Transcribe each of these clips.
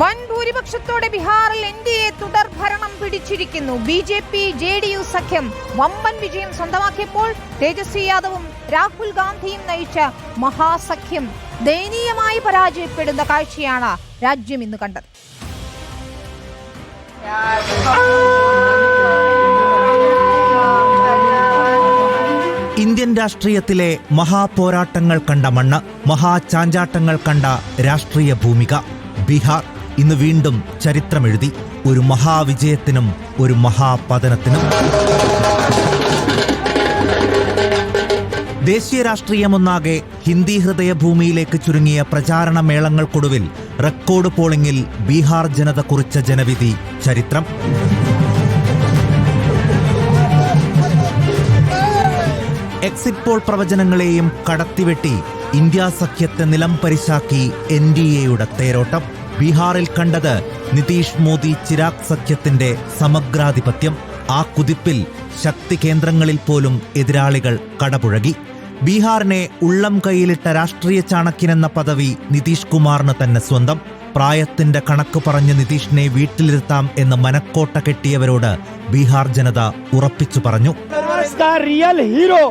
വൻ ഭൂരിപക്ഷത്തോടെ ബീഹാറിൽ എൻ ഡി എ തുടർ ഭരണം പിടിച്ചിരിക്കുന്നു. B J P J D U സഖ്യം വമ്പൻ വിജയം സ്വന്തമാക്കിയപ്പോൾ തേജസ്വി യാദവും രാഹുൽ ഗാന്ധിയും നയിച്ച മഹാസഖ്യം ദയനീയമായി പരാജയപ്പെടുന്ന കാഴ്ചയാണ് രാജ്യം ഇന്ന് കണ്ടത്. ഇന്ത്യൻ രാഷ്ട്രീയത്തിലെ മഹാപോരാട്ടങ്ങൾ കണ്ട മണ്ണ് മഹാചാഞ്ചാട്ടങ്ങൾ കണ്ട രാഷ്ട്രീയ ഭൂമിക. ബീഹാർ ഇന്ന് വീണ്ടും ചരിത്രമെഴുതി ഒരു മഹാവിജയത്തിനും ഒരു മഹാപതനത്തിനും. ദേശീയ രാഷ്ട്രീയമൊന്നാകെ ഹിന്ദി ഹൃദയഭൂമിയിലേക്ക് ചുരുങ്ങിയ പ്രചാരണ മേളങ്ങൾക്കൊടുവിൽ റെക്കോർഡ് പോളിംഗിൽ ബീഹാർ ജനത കുറിച്ച ജനവിധി ചരിത്രം. എക്സിറ്റ് പോൾ പ്രവചനങ്ങളെയും കടത്തിവെട്ടി ഇന്ത്യ സഖ്യത്തെ നിലം പരിശാക്കി എൻ ഡി എയുടെ തേരോട്ടം. ബീഹാറിൽ കണ്ടത് നിതീഷ് മോദി ചിരാഗ് സഖ്യത്തിന്റെ സമഗ്രാധിപത്യം. ആ കുതിപ്പിൽ ശക്തി കേന്ദ്രങ്ങളിൽ പോലും എതിരാളികൾ കടപുഴകി. ബീഹാറിനെ ഉള്ളം കൈയിലിട്ട രാഷ്ട്രീയ ചാണക്യനെന്ന പദവി നിതീഷ് കുമാറിന് തന്നെ സ്വന്തം. പ്രായത്തിന്റെ കണക്ക് പറഞ്ഞ് നിതീഷിനെ വീട്ടിലിരുത്താം എന്ന് മനക്കോട്ട കെട്ടിയവരോട് ബീഹാർ ജനത ഉറപ്പിച്ചു പറഞ്ഞു. ഹീറോ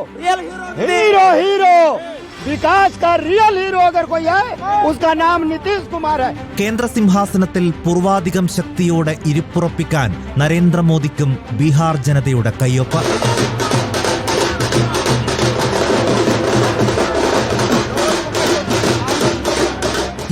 ഹീറോ ഹീറോ വികാസ് കാ റിയൽ ഹീറോ അഗർ കോയി ഹൈ ഉസ്കാ നാം നിതീഷ് കുമാർ ഹൈ കേന്ദ്ര സിംഹാസനത്തിൽ പൂർവാധികം ശക്തിയോടെ ഇരിപ്പുറപ്പിക്കാൻ നരേന്ദ്രമോദിക്കും ബീഹാർ ജനതയുടെ കയ്യൊപ്പ്.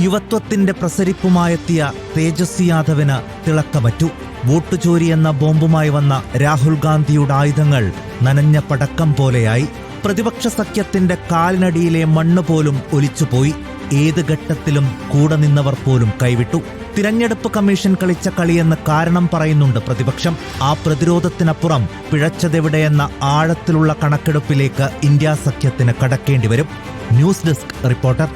യുവത്വത്തിന്റെ പ്രസരിപ്പുമായെത്തിയ തേജസ്വി യാദവിന് തിളക്കമറ്റു. വോട്ട് ചോരി എന്ന ബോംബുമായി വന്ന രാഹുൽ ഗാന്ധിയുടെ ആയുധങ്ങൾ നനഞ്ഞ പടക്കം പോലെയായി. പ്രതിപക്ഷ സഖ്യത്തിന്റെ കാലിനടിയിലെ മണ്ണ് പോലും ഒലിച്ചുപോയി. ഏത് ഘട്ടത്തിലും കൂടെ നിന്നവർ പോലും കൈവിട്ടു. തിരഞ്ഞെടുപ്പ് കമ്മീഷൻ കളിച്ച കളിയെന്ന് കാരണം പറയുന്നുണ്ട് പ്രതിപക്ഷം. ആ പ്രതിരോധത്തിനപ്പുറം പിഴച്ചതെവിടെയെന്ന ആഴത്തിലുള്ള കണക്കെടുപ്പിലേക്ക് ഇന്ത്യാ സഖ്യത്തിന് കടക്കേണ്ടി വരും. News desk reporter